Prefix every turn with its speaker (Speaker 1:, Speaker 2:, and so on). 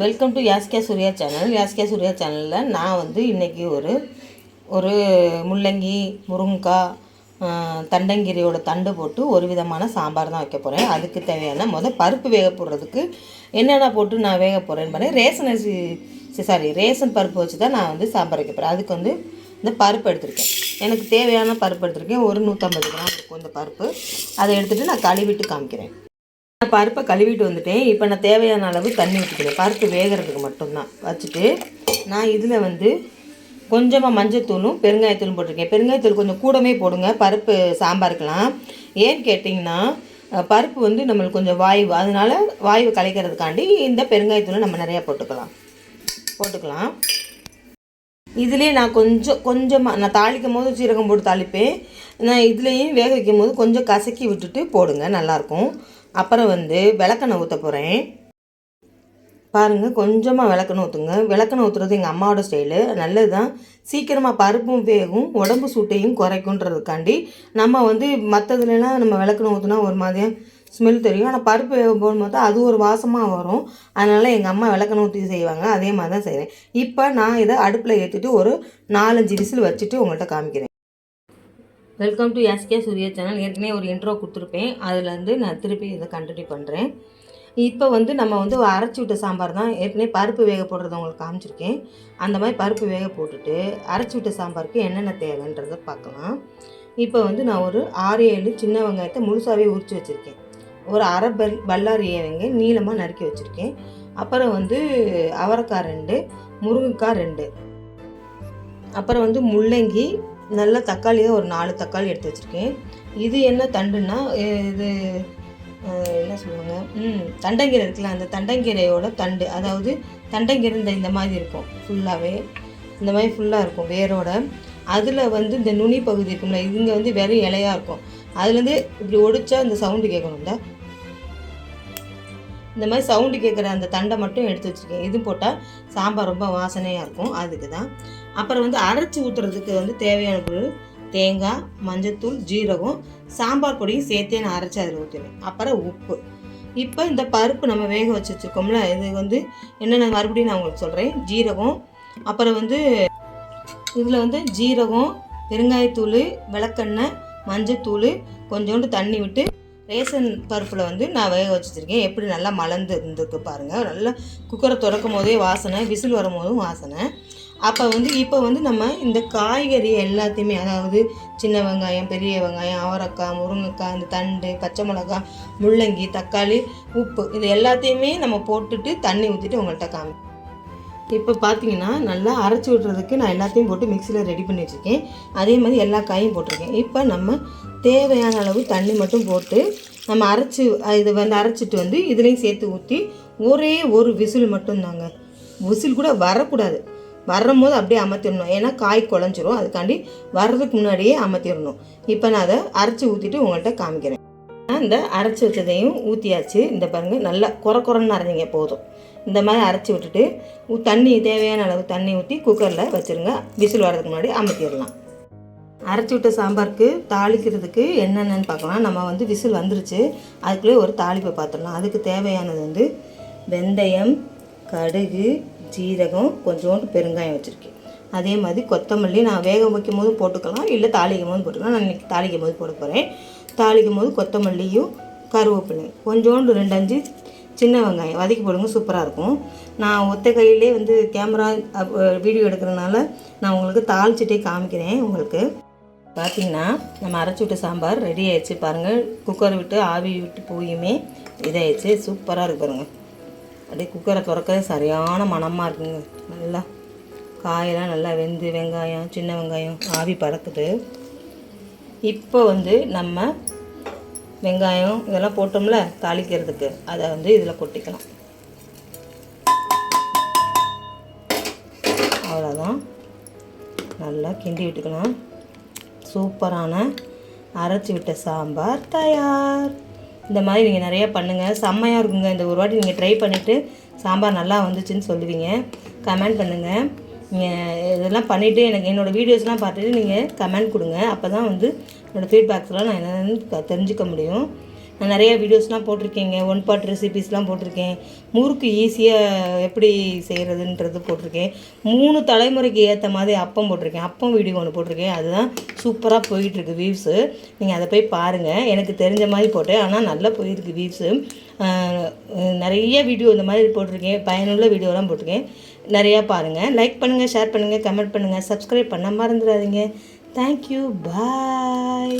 Speaker 1: Welcome to Yaskiya Surya channel Yaskiya Surya சேனலில் நான் வந்து இன்றைக்கி ஒரு ஒரு முள்ளங்கி முருங்கைக்காய் தண்டங்கிரியோட தண்டங்கீரையோட தண்டு போட்டு ஒரு விதமான சாம்பார் தான் வைக்க போகிறேன் அதுக்கு தேவையான முதல் பருப்பு வேக போடுறதுக்கு என்னென்ன போட்டு நான் வேக போகிறேன்னு பாருங்க. ரேஷன் அரிசி சாரி ரேஷன் பருப்பு வச்சு தான் நான் வந்து சாம்பார் வைக்க போகிறேன் அதுக்கு வந்து இந்த பருப்பு எடுத்திருக்கேன். எனக்கு தேவையான பருப்பு எடுத்திருக்கேன். ஒரு நூற்றம்பது கிராம் இருக்கும் இந்த பருப்பு. அதை எடுத்துகிட்டு நான் கழுவிட்டு காமிக்கிறேன். நான் பருப்பை கழுவிட்டு வந்துட்டேன். இப்போ நான் தேவையான அளவு தண்ணி ஊற்றிக்கிறேன் பருப்பு வேகிறதுக்கு மட்டும்தான். வச்சுட்டு நான் இதில் வந்து கொஞ்சமாக மஞ்சத்தூளும் பெருங்காயத்தூளும் போட்டிருக்கேன். பெருங்காயத்தூள் கொஞ்சம் கூடமே போடுங்க. பருப்பு சாம்பாருக்கெலாம் ஏன்னு கேட்டிங்கன்னா பருப்பு வந்து நம்மளுக்கு கொஞ்சம் வாய்வு. அதனால வாய்வு கலைக்கிறதுக்காண்டி இந்த பெருங்காயத்தூளை நம்ம நிறையா போட்டுக்கலாம். போட்டுக்கலாம். இதுலேயே நான் கொஞ்சம் கொஞ்சமாக நான் தாளிக்கும் போது சீரகம் போட்டு தாளிப்பேன். நான் இதுலேயும் வேக வைக்கும் போது கொஞ்சம் கசக்கி விட்டுட்டு போடுங்க. நல்லாயிருக்கும் அப்புறம் வந்து விளக்கெண்ணெய் ஊற்ற போகிறேன் பாருங்கள் கொஞ்சமாக விளக்கெண்ணெய் ஊற்றுங்க விளக்கெண்ணெய் ஊற்றுறது எங்கள் அம்மாவோட ஸ்டைலு. நல்லது தான் சீக்கிரமாக பருப்பும் வேகும் உடம்பு சூட்டையும் குறைக்குன்றதுக்காண்டி நம்ம வந்து மற்றதுலாம் நம்ம விளக்கெண்ணெய் ஊற்றுனா ஒரு மாதிரியாக ஸ்மெல் தெரியும். ஆனால் பருப்பு வேகும் போடும்போது தான் அது ஒரு வாசமாக வரும். அதனால் எங்கள் அம்மா விளக்கெண்ணெய் ஊற்றி செய்வாங்க. அதே மாதிரி தான் செய்கிறேன் இப்போ நான் இதை அடுப்பில் ஏற்றிட்டு ஒரு நாலஞ்சு விசில் வச்சுட்டு உங்கள்கிட்ட காமிக்கிறேன். Welcome to SK Surya channel ஏற்கனவே ஒரு இன்ட்ரோ கொடுத்துருப்பேன். அதுலேருந்து நான் திருப்பி இதை கண்டினியூ பண்ணுறேன் இப்போ வந்து நம்ம வந்து அரைச்சி விட்ட சாம்பார் தான் ஏற்கனவே பருப்பு வேக போடுறத உங்களுக்கு காமிச்சிருக்கேன். அந்த மாதிரி பருப்பு வேக போட்டுட்டு அரைச்சி விட்ட சாம்பாருக்கு என்னென்ன தேவைன்றதை பார்க்கலாம். இப்போ வந்து நான் ஒரு ஆறு ஏழு சின்ன வெங்காயத்தை முழுசாகவே உரித்து வச்சுருக்கேன். ஒரு அரை பல் பல்லாரி ஏவங்க நீளமாக நறுக்கி வச்சுருக்கேன். அப்புறம் வந்து அவரைக்காய் ரெண்டு முருங்கைக்காய் ரெண்டு. அப்புறம் வந்து முள்ளங்கி நல்ல தக்காளியை ஒரு நாலு தக்காளி எடுத்து வச்சுருக்கேன். இது என்ன தண்டுன்னா இது என்ன சொல்லுவாங்க? ம் தண்டங்கீரை இருக்குல்ல அந்த தண்டங்கீரையோட தண்டு. அதாவது தண்டங்கீரை இந்த இந்த மாதிரி இருக்கும் ஃபுல்லாகவே இந்த மாதிரி ஃபுல்லாக இருக்கும் வேரோட. அதில் வந்து இந்த நுனி பகுதி இருக்கும்ல இங்கே வந்து வெறும் இலையாக இருக்கும். அதுலேருந்து இப்படி ஒடிச்சா இந்த சவுண்டு கேட்கணும்ல? இந்த மாதிரி சவுண்டு கேட்குற அந்த தண்டை மட்டும் எடுத்து வச்சுருக்கேன். இது போட்டால் சாம்பார் ரொம்ப வாசனையாக இருக்கும் அதுக்கு தான் அப்புறம் வந்து அரைச்சி ஊற்றுறதுக்கு வந்து தேவையான பொருள் தேங்காய் மஞ்சத்தூள் ஜீரகம் சாம்பார் பொடியும் சேர்த்தே நான் அரைச்சி அதில் ஊற்றுவேன் அப்புறம் உப்பு. இப்போ இந்த பருப்பு நம்ம வேக வச்சு வச்சுருக்கோம்ல இது வந்து என்னென்ன மறுபடியும் நான் உங்களுக்கு சொல்கிறேன் ஜீரகம் அப்புறம் வந்து இதில் வந்து ஜீரகம் பெருங்காயத்தூள் விளக்கெண்ணெய் மஞ்சத்தூள் கொஞ்சோண்டு தண்ணி விட்டு ரேஷன் பருப்பில் வந்து நான் வேக வச்சுருக்கேன். எப்படி நல்லா மலர்ந்து இருந்திருக்கு பாருங்கள் நல்லா குக்கரை திறக்கும் போதே வாசனை விசில் வரும்போதும் வாசனை. அப்போ வந்து இப்போ வந்து நம்ம இந்த காய்கறி எல்லாத்தையுமே அதாவது சின்ன வெங்காயம் பெரிய வெங்காயம் அவரைக்காய் முருங்கைக்காய் இந்த தண்டு பச்சை மிளகாய் முள்ளங்கி தக்காளி உப்பு இது எல்லாத்தையுமே நம்ம போட்டுட்டு தண்ணி ஊற்றிட்டு உங்கள்கிட்ட காமி இப்போ பார்த்தீங்கன்னா நல்லா அரைச்சி விட்றதுக்கு நான் எல்லாத்தையும் போட்டு மிக்சியில் ரெடி பண்ணி வச்சுருக்கேன். அதே மாதிரி எல்லா காயும் போட்டிருக்கேன். இப்போ நம்ம தேவையான அளவு தண்ணி மட்டும் போட்டு நம்ம அரைச்சி இது வந்து அரைச்சிட்டு வந்து இதுலேயும் சேர்த்து ஊற்றி ஒரே ஒரு விசில் மட்டும்தாங்க. விசில் கூட வரக்கூடாது. வரும்போது அப்படியே அமர்த்திடணும். ஏன்னா காய் குழஞ்சிரும். அதுக்காண்டி வர்றதுக்கு முன்னாடியே அமர்த்திடணும். இப்போ நான் அதை அரைச்சி ஊற்றிட்டு உங்கள்கிட்ட காமிக்கிறேன். இந்த அரைச்சி வச்சதையும் ஊற்றியாச்சு இந்த பாருங்கள் நல்லா குறை குறைன்னு அரைஞ்சிங்க போதும். இந்த மாதிரி அரைச்சி விட்டுட்டு தண்ணி தேவையான அளவு தண்ணி ஊற்றி குக்கரில் வச்சுருங்க. விசில் வர்றதுக்கு முன்னாடி அமர்த்திடலாம். அரைச்சி விட்ட சாம்பாருக்கு தாளிக்கிறதுக்கு என்னென்னு பார்க்கலாம். நம்ம வந்து விசில் வந்துருச்சு. அதுக்குள்ளே ஒரு தாளிப்பை பார்த்துடலாம். அதுக்கு தேவையானது வந்து வெந்தயம் கடுகு ஜீரகம் கொஞ்சோண்டு பெருங்காயம் வச்சுருக்கேன். அதே மாதிரி கொத்தமல்லி நான் வேக வைக்கும் போது போட்டுக்கலாம் இல்லை தாளிக்கும் போது போட்டுக்கலாம். நான் இன்றைக்கி தாளிக்கும் போது போட போகிறேன் தாளிக்கும் போது கொத்தமல்லியும் கருவேப்பிலை கொஞ்சோண்டு ரெண்டு அஞ்சு சின்ன வெங்காயம் வதக்கி போடுங்க சூப்பராக இருக்கும். நான் ஒத்த கையிலே வந்து கேமரா வீடியோ எடுக்கிறதுனால நான் உங்களுக்கு தாளிச்சிட்டே காமிக்கிறேன் உங்களுக்கு. பார்த்தீங்கன்னா நம்ம அரைச்சி விட்ட சாம்பார் ரெடி ஆயிடுச்சு பாருங்கள் குக்கரை விட்டு ஆவி விட்டு போயுமே இதாகிடுச்சு சூப்பராக இருக்கு பாருங்கள் அப்படியே குக்கரை திறக்கவே சரியான மணமாக இருக்குங்க. நல்லா காயெல்லாம் நல்லா வெந்து வெங்காயம் சின்ன வெங்காயம் ஆவி பறக்குது. இப்போ வந்து நம்ம வெங்காயம் இதெல்லாம் போட்டோம்ல தாளிக்கிறதுக்கு. அதை வந்து இதில் கொட்டிக்கலாம். அவ்வளோதான் நல்லா கிண்டி விட்டுக்கலாம். சூப்பரான அரைச்சி விட்ட சாம்பார் தயார். இந்த மாதிரி நீங்கள் நிறையா பண்ணுங்கள் செம்மையாக இருக்குங்க. இந்த ஒரு வாட்டி நீங்கள் ட்ரை பண்ணிவிட்டு சாம்பார் நல்லா வந்துச்சுன்னு சொல்லுவீங்க. கமெண்ட் பண்ணுங்கள் நீங்கள் இதெல்லாம் பண்ணிவிட்டு எனக்கு என்னோடய வீடியோஸ்லாம் பார்த்துட்டு நீங்கள் கமெண்ட் கொடுங்க. அப்போ தான் வந்து என்னோடய ஃபீட்பேக்ஸ்லாம் நான் என்னென்னு தெரிஞ்சுக்க முடியும். நான் நிறைய வீடியோஸ்லாம் போட்டிருக்கேங்க. ஒன் பார்ட் ரெசிபீஸ்லாம் போட்டிருக்கேன். முறுக்கு ஈஸியாக எப்படி செய்கிறதுன்றது போட்டிருக்கேன். மூணு தலைமுறைக்கு ஏற்ற மாதிரி அப்பம் போட்டிருக்கேன். அப்பம் வீடியோ ஒன்று போட்டிருக்கேன். அதுதான் சூப்பராக போயிட்டுருக்கு வீவ்ஸு நீங்கள் அதை போய் பாருங்கள் எனக்கு தெரிஞ்ச மாதிரி போட்டேன். ஆனால் நல்லா போயிருக்கு வியூஸு நிறைய வீடியோ இந்த மாதிரி போட்டிருக்கேன். பயனுள்ள வீடியோலாம் போட்டிருக்கேன். நிறையா பாருங்கள் லைக் பண்ணுங்கள் ஷேர் பண்ணுங்கள் கமெண்ட் பண்ணுங்கள் சப்ஸ்கிரைப் பண்ண மறந்துடாதீங்க. Thank you bye